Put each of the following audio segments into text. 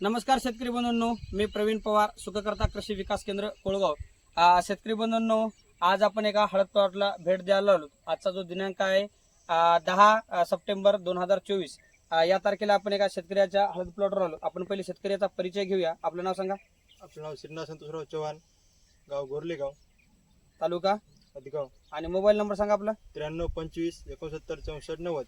नमस्कार शेतकरी बंधूंनो मी प्रवीण पवार सुखकर्ता कृषी विकास केंद्र कोळगाव. आ, शेतकरी बंधूंनो आज आपण एका हळद प्लॉटला भेट द्यायला आलो. आजचा जो दिनांक आहे दहा सप्टेंबर दोन हजार चोवीस. या तारखेला आपण एका शेतकऱ्याच्या हळद प्लॉटवर आलो. आपण पहिले शेतकऱ्याचा परिचय घेऊया. आपलं नाव सांगा. आपलं नाव श्रीनाथ संतोषराव चव्हाण गाव गोरलेगाव तालुका? अधिगाव आणि मोबाईल नंबर सांगा आपला. त्र्याण्णव पंचवीस एकोणसत्तर चौसष्ट नव्वद.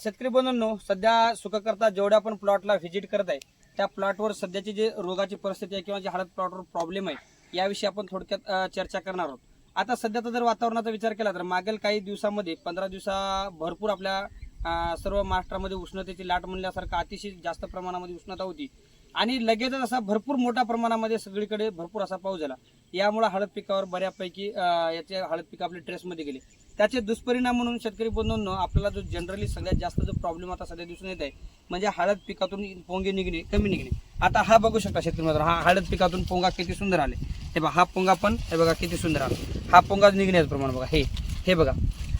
शेतकरी बंधूंनो सध्या सुखकर्ता जेवढ्या पण प्लॉटला व्हिजिट करत आहे त्या प्लॉटवर सध्याची जी रोगाची परिस्थिती आहे किंवा जे हळद प्लॉटवर प्रॉब्लेम आहे याविषयी आपण थोडक्यात चर्चा करणार आहोत. आता सध्याचा जर वातावरणाचा विचार केला तर मागील काही दिवसामध्ये पंधरा दिवसा भरपूर आपल्या सर्व महाराष्ट्रामध्ये उष्णतेची लाट म्हणल्यासारखं अतिशय जास्त प्रमाणामध्ये उष्णता होती. आणि लगेचच असा भरपूर मोठ्या प्रमाणामध्ये सगळीकडे भरपूर असा पाऊस झाला. यामुळे हळद पिकावर बऱ्यापैकी याचे हळद पिकं आपले ट्रेसमध्ये गेले. त्याचे दुष्परिणाम म्हणून शेतकरी बंधूंनो आपल्याला जो जनरली सगळ्यात जास्त जो प्रॉब्लेम आता सध्या दिसून येत आहे म्हणजे हळद पिकातून पोंगे निघणे कमी निघणे. आता हा बघू शकता शेतकरी मात्र हा हळद पिकातून पोंगा किती सुंदर आले. हे बघा हा पोंगा पण हे बघा किती सुंदर आला. हा पोंगा निघण्याचं प्रमाण बघा हे हे बघा.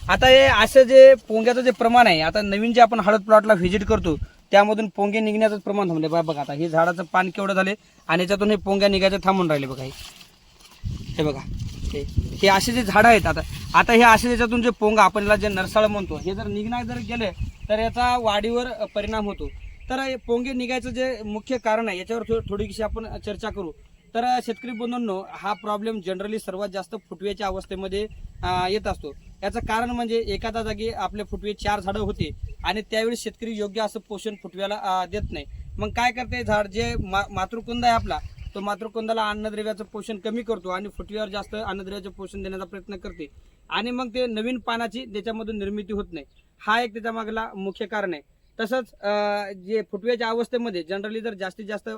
आता हे असं जे पोंग्याचं जे प्रमाण आहे आता नवीन जे आपण हळद प्लॉटला व्हिजिट करतो त्यामधून पोंगे निघण्याचं प्रमाण थांबले बघा बघा आता हे झाडाचं पान केवढं झाले आणि याच्यातून हे पोंग्या निघायचं थांबून राहिले बघा हे बघा. हे हे असे जे झाडं आहेत आता आता हे असे त्याच्यातून जे पोंगा आपण याला जे नरसाळ म्हणतो हे जर निघणार जर गेले तर याचा वाढीवर परिणाम होतो. तर हे पोंगे निघायचं जे मुख्य कारण आहे याच्यावर थोडीशी आपण चर्चा करू. तर शेतकरी बंधूंनो हा प्रॉब्लेम जनरली सर्वात जास्त फुटव्याच्या अवस्थेमध्ये येत असतो. याचं कारण म्हणजे एखाद्या जागी आपले फुटवे चार झाडं होते आणि त्यावेळी शेतकरी योग्य असं पोषण फुटव्याला देत नाही. मग काय करते झाड? जे मा मातृकुंद आहे आपला तो कोंदाला अन्नद्रव्याचं पोषण कमी करतो आणि फुटव्यावर जास्त अन्नद्रव्याचं पोषण देण्याचा प्रयत्न करते. आणि मग ते नवीन पानाची त्याच्यामधून निर्मिती होत नाही. हा एक त्याच्या मागला मुख्य कारण आहे. तसंच जे फुटव्याच्या अवस्थेमध्ये जनरली जर जास्तीत जास्त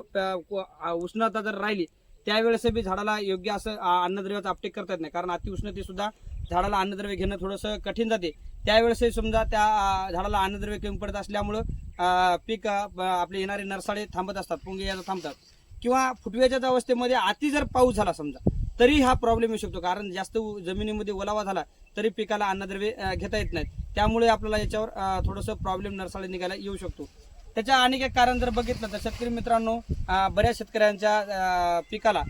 उष्णता जर राहिली त्यावेळेस बी झाडाला योग्य असं अन्नद्रव्याचा अपटेक करता येत नाही. कारण अतिउष्णतेसुद्धा झाडाला अन्नद्रव्य घेणं थोडंसं कठीण जाते. त्यावेळेसही समजा त्या झाडाला अन्नद्रव्य कमी पडत असल्यामुळं पीक आपले येणारे नरसाळे थांबत असतात पुंगे यायला थांबतात. किंवा फुटव्याच्याच अवस्थेमध्ये अति जर पाऊस झाला समजा तरी हा प्रॉब्लेम येऊ शकतो. कारण जास्त जमिनीमध्ये ओलावा झाला तरी पिकाला अन्नद्रव्य घेता येत नाहीत. त्यामुळे आपल्याला याच्यावर थोडंसं प्रॉब्लेम नरसाळे निघायला येऊ शकतो. त्याच्या अनेक एक कारण जर बघितलं तर शेतकरी मित्रांनो बऱ्याच शेतकऱ्यांच्या पिकाला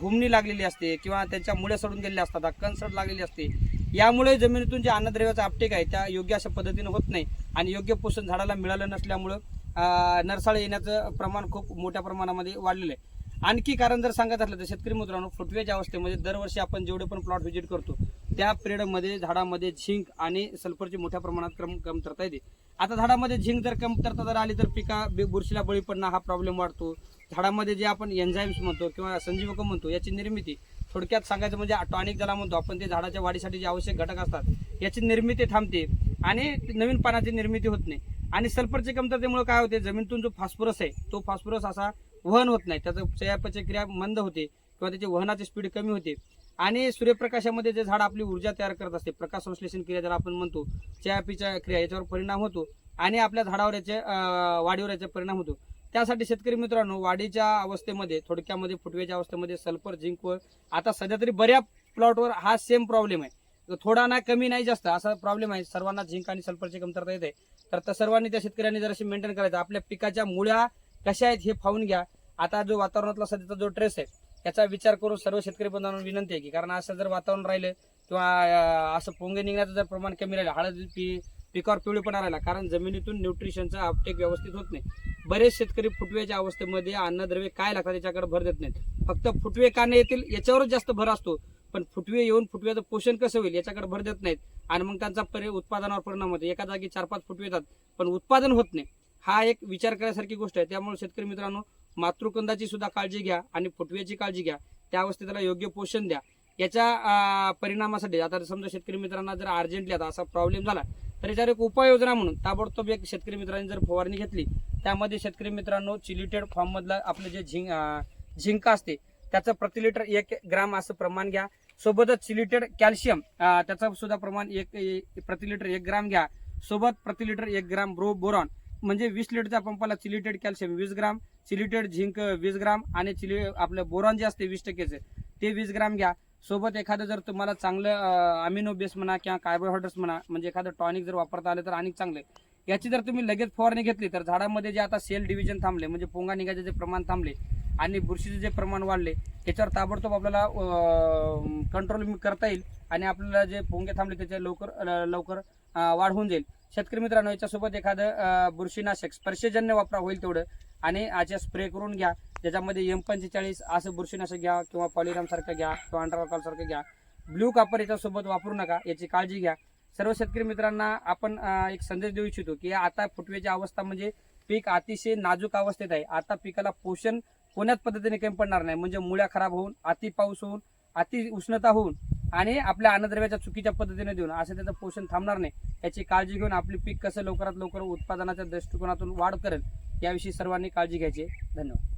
हुमणी लागलेली असते किंवा त्यांच्या मुळ्या सडून गेलेल्या असतात कणसड लागलेली असते. यामुळे जमिनीतून जे अन्नद्रव्याचा अपटेक आहे त्या योग्य अशा पद्धतीने होत नाही आणि योग्य पोषण झाडाला मिळालं नसल्यामुळं नरसाळे येण्याचं प्रमाण खूप मोठ्या प्रमाणामध्ये वाढलेलं आहे. आणखी कारण जर सांगत असलं तर शेतकरी मित्रांनो फुटव्याच्या अवस्थेमध्ये दरवर्षी आपण जेवढे पण प्लॉट व्हिजिट करतो त्या पिरियडमध्ये झाडामध्ये झिंक आणि सल्फरची मोठ्या प्रमाणात कम कमतरता येते. आता झाडामध्ये झिंक जर कमतरता जर आली तर पिका बुरशीला बळी पडणं हा प्रॉब्लेम वाढतो. झाडामध्ये जे आपण एन्झाईम्स म्हणतो किंवा संजीवक म्हणतो याची निर्मिती थोडक्यात सांगायचं म्हणजे टॉनिक ज्याला म्हणतो आपण ते झाडाच्या वाढीसाठी जे आवश्यक घटक असतात याची निर्मिती थांबते आणि नवीन पानाची निर्मिती होत नाही. आणि सल्फरच्या कमतरतेमुळे काय होते? जमिनीतून जो फॉस्फरस आहे तो फॉस्फरस असा वहन होत नाही. त्याचं चयापचय क्रिया मंद होते किंवा त्याची वहनाची स्पीड कमी होते. आणि सूर्यप्रकाशामध्ये जे झाड आपली ऊर्जा तयार करत असते प्रकाश संश्लेषण क्रिया ज्याला आपण म्हणतो चयापीच्या क्रिया याच्यावर परिणाम होतो आणि आपल्या झाडावर याचे वाढीवर याचा परिणाम होतो. त्यासाठी शेतकरी मित्रांनो वाढीच्या अवस्थेमध्ये थोडक्यामध्ये फुटव्याच्या अवस्थेमध्ये सल्फर झिंक व आता सध्या तरी बऱ्या प्लॉटवर हा सेम प्रॉब्लेम आहे. थोडा ना कमी नाही जास्त असा प्रॉब्लेम आहे. सर्वांना झिंक आणि सल्फरची कमतरता येते. तर त्या सर्वांनी त्या शेतकऱ्यांनी जर अशी मेंटेन करायचं आपल्या पिकाच्या मुळ्या कशा आहेत हे पाहून घ्या. आता जो वातावरणातला सध्याचा जो ट्रेस आहे याचा विचार करून सर्व शेतकरी बंधूंना विनंती आहे की कारण असं जर वातावरण राहिलं किंवा असं पोंगे निघण्याचं जर प्रमाण कमी राहिलं हळद पी पिकावर पिवळेपणा राहिला कारण जमिनीतून न्यूट्रिशनचा अपटेक व्यवस्थित होत नाही. बरेच शेतकरी फुटव्याच्या अवस्थेमध्ये अन्नद्रव्य काय लागतात याच्याकडे भर देत नाहीत. फक्त फुटवे का नाही येतील याच्यावरच जास्त भर असतो. पण फुटवे येऊन फुटव्याचं पोषण कसं होईल याच्याकडे भर देत नाहीत. आणि मग त्यांचा परि उत्पादनावर परिणाम होतो. एका जागी चार पाच फुटवे येतात पण उत्पादन होत नाही. हा एक विचार करण्यासारखी गोष्ट आहे. त्यामुळे शेतकरी मित्रांनो मातृकंदाची सुद्धा काळजी घ्या आणि फुटव्याची काळजी घ्या. त्या अवस्थेत त्याला योग्य पोषण द्या. याच्या परिणामासाठी आता समजा शेतकरी मित्रांना जर अर्जंटली आता असा प्रॉब्लेम झाला तर याच्यावर एक उपाययोजना म्हणून ताबडतोब एक शेतकरी मित्रांनी जर फवारणी घेतली त्यामध्ये शेतकरी मित्रांनो चिलिटेड फॉर्ममधला आपलं जे झिंक झिंक असते त्याचं प्रति लिटर एक ग्राम असं प्रमाण घ्या. सोबतच सिलिटेड कॅल्शियम त्याचं सुद्धा प्रमाण एक प्रति लिटर एक ग्राम घ्या. सोबत प्रति लिटर एक ग्राम ब्रो बोरॉन म्हणजे वीस लिटरच्या पंपाला चिलिटेड कॅल्शियम वीस ग्राम सिलिटेड झिंक वीस ग्राम आणि चिली आपलं बोरॉन जे असते वीस टक्केचे ते वीस ग्राम घ्या. सोबत एखादं जर तुम्हाला चांगलं अमिनो बेस म्हणा किंवा कार्बोहायड्रेट्स म्हणा म्हणजे एखादं टॉनिक जर वापरता आलं तर आणि चांगलं. याची जर तुम्ही लगेच फवारणी घेतली तर झाडामध्ये जे आता सेल डिव्हिजन थांबले म्हणजे पोंगा निघायचे जे प्रमाण थांबले आणि बुरशीचे जे प्रमाण वाढले त्याच्यावर ताबडतोब आपल्याला कंट्रोल करता येईल आणि आपल्याला जे पोंगे थांबले त्याच्या लवकर लवकर वाढ होऊन जाईल. शेतकरी मित्रांनो याच्यासोबत एखादं बुरशीनाशक स्पर्शजन्य वापरा होईल तेवढं. आणि याच्या स्प्रे करून घ्या ज्याच्यामध्ये एम पंचेचाळीस असं बुरशीनाशक घ्या किंवा पॉलिरामसारखं घ्या किंवा अंडरवाकॉलसारखं घ्या. ब्ल्यू कापर याच्यासोबत वापरू नका याची काळजी घ्या. सर्व शेतकरी मित्रांना आपण एक संदेश देऊ इच्छितो की आता फुटव्याची अवस्था म्हणजे पीक अतिशय नाजूक अवस्थेत आहे. आता पिकाला पोषण कोण्याच पद्धतीने कमी पडणार नाही. म्हणजे मुळ्या खराब होऊन अति पाऊस होऊन अति उष्णता होऊन आणि आपल्या अन्नद्रव्याच्या चुकीच्या पद्धतीने देऊन असं त्याचं पोषण थांबणार नाही. याची काळजी घेऊन आपली पीक कसं लवकरात लवकर उत्पादनाच्या दृष्टिकोनातून वाढ करेल याविषयी सर्वांनी काळजी घ्यायची धन्यवाद.